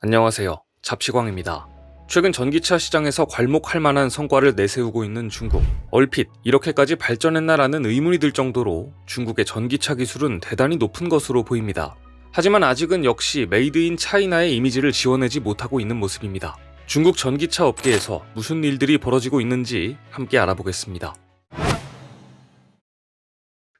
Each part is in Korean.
안녕하세요. 잡시광입니다. 최근 전기차 시장에서 괄목할 만한 성과를 내세우고 있는 중국. 얼핏 이렇게까지 발전했나라는 의문이 들 정도로 중국의 전기차 기술은 대단히 높은 것으로 보입니다. 하지만 아직은 역시 메이드 인 차이나의 이미지를 지워내지 못하고 있는 모습입니다. 중국 전기차 업계에서 무슨 일들이 벌어지고 있는지 함께 알아보겠습니다.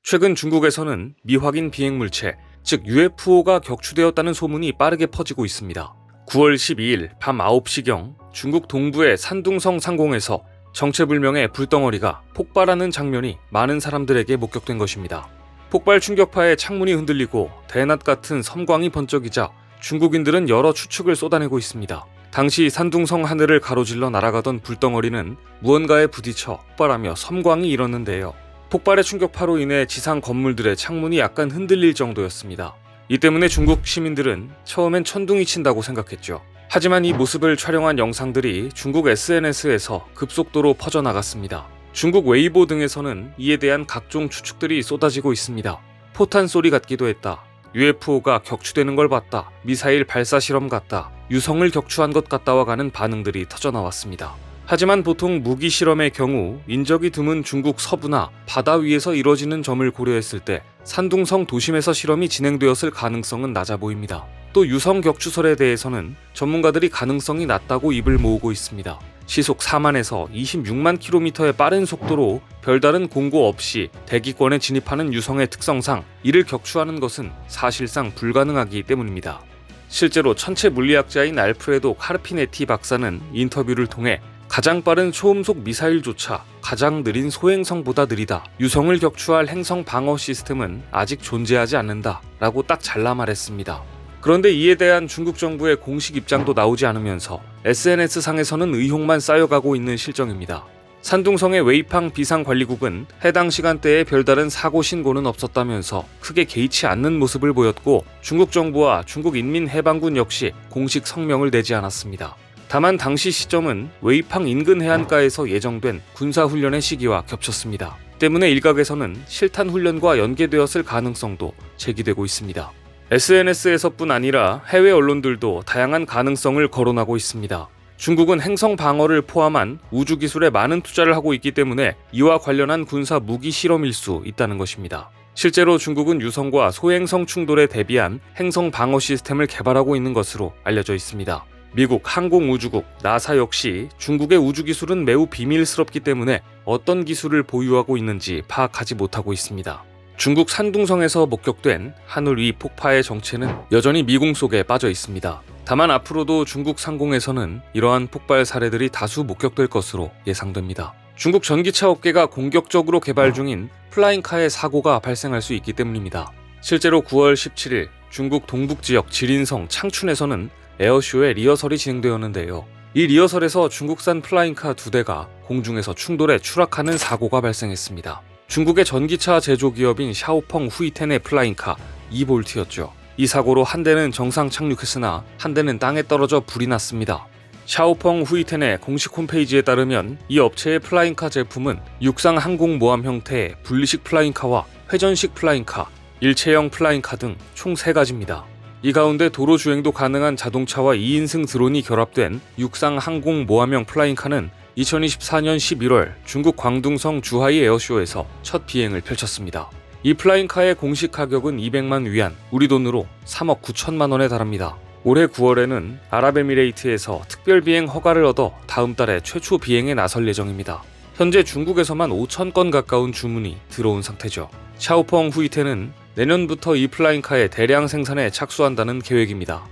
최근 중국에서는 미확인 비행물체, 즉 UFO가 격추되었다는 소문이 빠르게 퍼지고 있습니다. 9월 12일 밤 9시경 중국 동부의 산둥성 상공에서 정체불명의 불덩어리가 폭발하는 장면이 많은 사람들에게 목격된 것입니다. 폭발 충격파에 창문이 흔들리고 대낮 같은 섬광이 번쩍이자 중국인들은 여러 추측을 쏟아내고 있습니다. 당시 산둥성 하늘을 가로질러 날아가던 불덩어리는 무언가에 부딪혀 폭발하며 섬광이 일었는데요. 폭발의 충격파로 인해 지상 건물들의 창문이 약간 흔들릴 정도였습니다. 이 때문에 중국 시민들은 처음엔 천둥이 친다고 생각했죠. 하지만 이 모습을 촬영한 영상들이 중국 SNS에서 급속도로 퍼져나갔습니다. 중국 웨이보 등에서는 이에 대한 각종 추측들이 쏟아지고 있습니다. 포탄 소리 같기도 했다. UFO가 격추되는 걸 봤다. 미사일 발사 실험 같다. 유성을 격추한 것 같다와 가는 반응들이 터져나왔습니다. 하지만 보통 무기 실험의 경우 인적이 드문 중국 서부나 바다 위에서 이뤄지는 점을 고려했을 때 산둥성 도심에서 실험이 진행되었을 가능성은 낮아 보입니다. 또 유성 격추설에 대해서는 전문가들이 가능성이 낮다고 입을 모으고 있습니다. 시속 4만에서 26만 킬로미터의 빠른 속도로 별다른 공고 없이 대기권에 진입하는 유성의 특성상 이를 격추하는 것은 사실상 불가능하기 때문입니다. 실제로 천체 물리학자인 알프레도 카르피네티 박사는 인터뷰를 통해 가장 빠른 초음속 미사일조차 가장 느린 소행성보다 느리다. 유성을 격추할 행성 방어 시스템은 아직 존재하지 않는다. 라고 딱 잘라 말했습니다. 그런데 이에 대한 중국 정부의 공식 입장도 나오지 않으면서 SNS상에서는 의혹만 쌓여가고 있는 실정입니다. 산둥성의 웨이팡 비상관리국은 해당 시간대에 별다른 사고 신고는 없었다면서 크게 개의치 않는 모습을 보였고 중국 정부와 중국 인민해방군 역시 공식 성명을 내지 않았습니다. 다만 당시 시점은 웨이팡 인근 해안가에서 예정된 군사훈련의 시기와 겹쳤습니다. 때문에 일각에서는 실탄 훈련과 연계되었을 가능성도 제기되고 있습니다. SNS에서뿐 아니라 해외 언론들도 다양한 가능성을 거론하고 있습니다. 중국은 행성 방어를 포함한 우주 기술에 많은 투자를 하고 있기 때문에 이와 관련한 군사 무기 실험일 수 있다는 것입니다. 실제로 중국은 유성과 소행성 충돌에 대비한 행성 방어 시스템을 개발하고 있는 것으로 알려져 있습니다. 미국 항공우주국 나사 역시 중국의 우주 기술은 매우 비밀스럽기 때문에 어떤 기술을 보유하고 있는지 파악하지 못하고 있습니다. 중국 산둥성에서 목격된 하늘 위 폭파의 정체는 여전히 미궁 속에 빠져 있습니다. 다만 앞으로도 중국 상공에서는 이러한 폭발 사례들이 다수 목격될 것으로 예상됩니다. 중국 전기차 업계가 공격적으로 개발 중인 플라잉카의 사고가 발생할 수 있기 때문입니다. 실제로 9월 17일 중국 동북 지역 지린성 창춘에서는 에어쇼의 리허설이 진행되었는데요. 이 리허설에서 중국산 플라잉카 두 대가 공중에서 충돌해 추락하는 사고가 발생했습니다. 중국의 전기차 제조 기업인 샤오펑 후이텐의 플라잉카 2볼트였죠. 이 사고로 한 대는 정상 착륙했으나 한 대는 땅에 떨어져 불이 났습니다. 샤오펑 후이텐의 공식 홈페이지에 따르면 이 업체의 플라잉카 제품은 육상 항공 모함 형태의 분리식 플라잉카와 회전식 플라잉카, 일체형 플라잉카 등 총 3가지입니다. 이 가운데 도로 주행도 가능한 자동차와 2인승 드론이 결합된 육상 항공 모함형 플라잉카는 2024년 11월 중국 광둥성 주하이 에어쇼에서 첫 비행을 펼쳤습니다. 이 플라잉카의 공식 가격은 200만 위안, 우리 돈으로 3억 9천만 원에 달합니다. 올해 9월에는 아랍에미레이트에서 특별 비행 허가를 얻어 다음 달에 최초 비행에 나설 예정입니다. 현재 중국에서만 5천 건 가까운 주문이 들어온 상태죠. 샤오펑 후이테는 내년부터 이 플라잉카의 대량 생산에 착수한다는 계획입니다.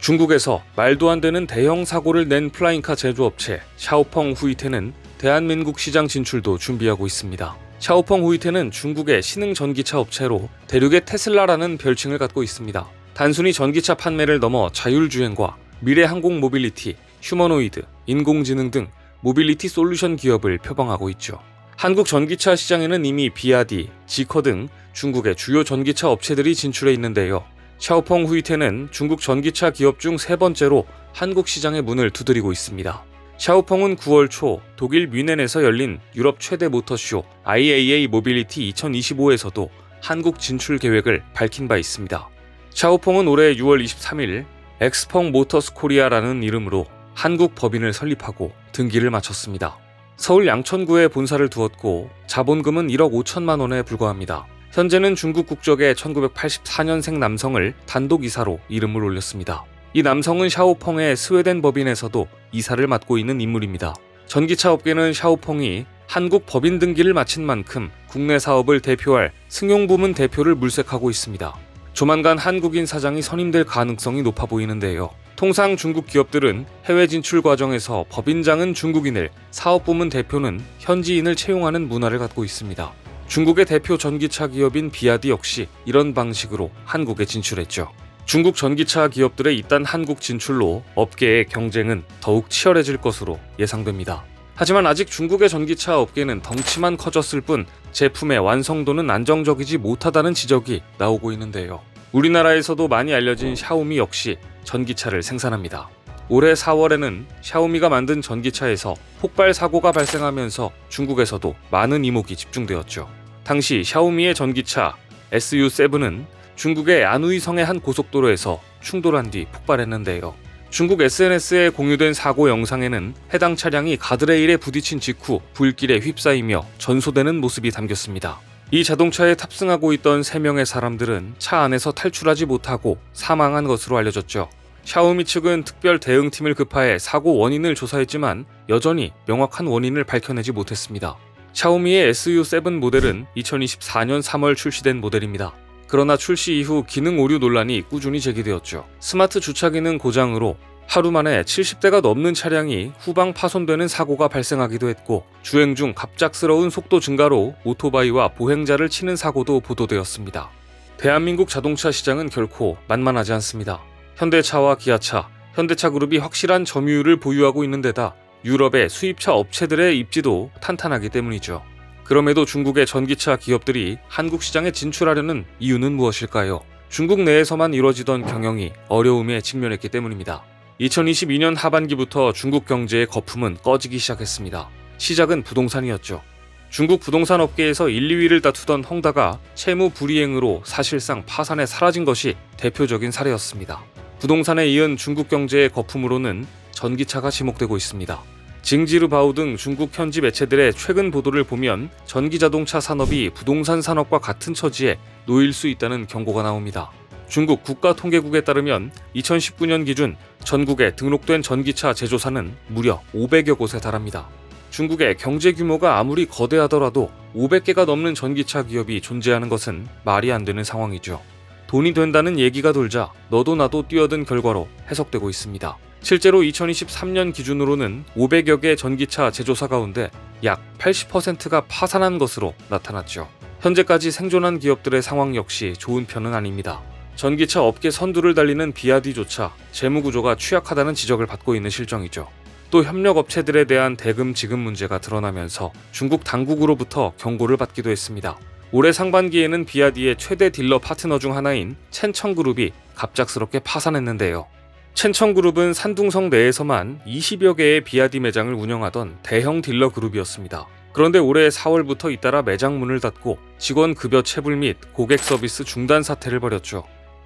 중국에서 말도 안 되는 대형 사고를 낸 플라잉카 제조업체 샤오펑 후이테는 대한민국 시장 진출도 준비하고 있습니다. 샤오펑 후이테는 중국의 신흥 전기차 업체로 대륙의 테슬라라는 별칭을 갖고 있습니다. 단순히 전기차 판매를 넘어 자율주행과 미래 항공 모빌리티, 휴머노이드, 인공지능 등 모빌리티 솔루션 기업을 표방하고 있죠. 한국 전기차 시장에는 이미 비아디, 지커 등 중국의 주요 전기차 업체들이 진출해 있는데요. 샤오펑 후이테는 중국 전기차 기업 중 세 번째로 한국 시장의 문을 두드리고 있습니다. 샤오펑은 9월 초 독일 뮌헨에서 열린 유럽 최대 모터쇼 IAA 모빌리티 2025에서도 한국 진출 계획을 밝힌 바 있습니다. 샤오펑은 올해 6월 23일 엑스펑 모터스 코리아라는 이름으로 한국 법인을 설립하고 등기를 마쳤습니다. 서울 양천구에 본사를 두었고 자본금은 1억 5천만 원에 불과합니다. 현재는 중국 국적의 1984년생 남성을 단독 이사로 이름을 올렸습니다. 이 남성은 샤오펑의 스웨덴 법인에서도 이사를 맡고 있는 인물입니다. 전기차 업계는 샤오펑이 한국 법인 등기를 마친 만큼 국내 사업을 대표할 승용 부문 대표를 물색하고 있습니다. 조만간 한국인 사장이 선임될 가능성이 높아 보이는데요. 통상 중국 기업들은 해외 진출 과정에서 법인장은 중국인을, 사업 부문 대표는 현지인을 채용하는 문화를 갖고 있습니다. 중국의 대표 전기차 기업인 비아디 역시 이런 방식으로 한국에 진출했죠. 중국 전기차 기업들의 이딴 한국 진출로 업계의 경쟁은 더욱 치열해질 것으로 예상됩니다. 하지만 아직 중국의 전기차 업계는 덩치만 커졌을 뿐 제품의 완성도는 안정적이지 못하다는 지적이 나오고 있는데요. 우리나라에서도 많이 알려진 샤오미 역시 전기차를 생산합니다. 올해 4월에는 샤오미가 만든 전기차에서 폭발 사고가 발생하면서 중국에서도 많은 이목이 집중되었죠. 당시 샤오미의 전기차 SU7은 중국의 안우이성의 한 고속도로에서 충돌한 뒤 폭발했는데요. 중국 SNS에 공유된 사고 영상에는 해당 차량이 가드레일에 부딪힌 직후 불길에 휩싸이며 전소되는 모습이 담겼습니다. 이 자동차에 탑승하고 있던 3명의 사람들은 차 안에서 탈출하지 못하고 사망한 것으로 알려졌죠. 샤오미 측은 특별 대응팀을 급파해 사고 원인을 조사했지만 여전히 명확한 원인을 밝혀내지 못했습니다. 샤오미의 SU7 모델은 2024년 3월 출시된 모델입니다. 그러나 출시 이후 기능 오류 논란이 꾸준히 제기되었죠. 스마트 주차 기능 고장으로 하루 만에 70대가 넘는 차량이 후방 파손되는 사고가 발생하기도 했고 주행 중 갑작스러운 속도 증가로 오토바이와 보행자를 치는 사고도 보도되었습니다. 대한민국 자동차 시장은 결코 만만하지 않습니다. 현대차와 기아차, 현대차 그룹이 확실한 점유율을 보유하고 있는 데다 유럽의 수입차 업체들의 입지도 탄탄하기 때문이죠. 그럼에도 중국의 전기차 기업들이 한국 시장에 진출하려는 이유는 무엇일까요? 중국 내에서만 이루어지던 경영이 어려움에 직면했기 때문입니다. 2022년 하반기부터 중국 경제의 거품은 꺼지기 시작했습니다. 시작은 부동산이었죠. 중국 부동산 업계에서 1, 2위를 다투던 헝다가 채무 불이행으로 사실상 파산에 사라진 것이 대표적인 사례였습니다. 부동산에 이은 중국 경제의 거품으로는 전기차가 지목되고 있습니다. 징지르바우 등 중국 현지 매체들의 최근 보도를 보면 전기 자동차 산업이 부동산 산업과 같은 처지에 놓일 수 있다는 경고가 나옵니다. 중국 국가통계국에 따르면 2019년 기준 전국에 등록된 전기차 제조사는 무려 500여 곳에 달합니다. 중국의 경제 규모가 아무리 거대하더라도 500개가 넘는 전기차 기업이 존재하는 것은 말이 안 되는 상황이죠. 돈이 된다는 얘기가 돌자 너도 나도 뛰어든 결과로 해석되고 있습니다. 실제로 2023년 기준으로는 500여 개 전기차 제조사 가운데 약 80%가 파산한 것으로 나타났죠. 현재까지 생존한 기업들의 상황 역시 좋은 편은 아닙니다. 전기차 업계 선두를 달리는 비아디조차 재무 구조가 취약하다는 지적을 받고 있는 실정이죠. 또 협력 업체들에 대한 대금 지급 문제가 드러나면서 중국 당국으로부터 경고를 받기도 했습니다. 올해 상반기에는 비아디의 최대 딜러 파트너 중 하나인 첸청그룹이 갑작스럽게 파산했는데요. 첸청그룹은 산둥성 내에서만 20여 개의 비아디 매장을 운영하던 대형 딜러 그룹이었습니다. 그런데 올해 4월부터 잇따라 매장 문을 닫고 직원 급여 체불 및 고객 서비스 중단 사태를 벌였죠.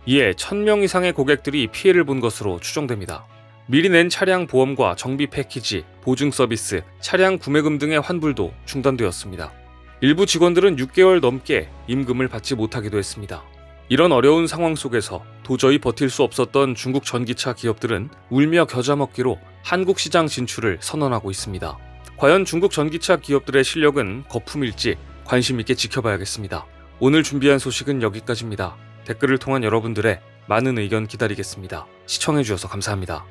이에 1000명 이상의 고객들이 피해를 본 것으로 추정됩니다. 미리 낸 차량 보험과 정비 패키지, 보증 서비스, 차량 구매금 등의 환불도 중단되었습니다. 일부 직원들은 6개월 넘게 임금을 받지 못하기도 했습니다. 이런 어려운 상황 속에서 도저히 버틸 수 없었던 중국 전기차 기업들은 울며 겨자 먹기로 한국 시장 진출을 선언하고 있습니다. 과연 중국 전기차 기업들의 실력은 거품일지 관심 있게 지켜봐야겠습니다. 오늘 준비한 소식은 여기까지입니다. 댓글을 통한 여러분들의 많은 의견 기다리겠습니다. 시청해주셔서 감사합니다.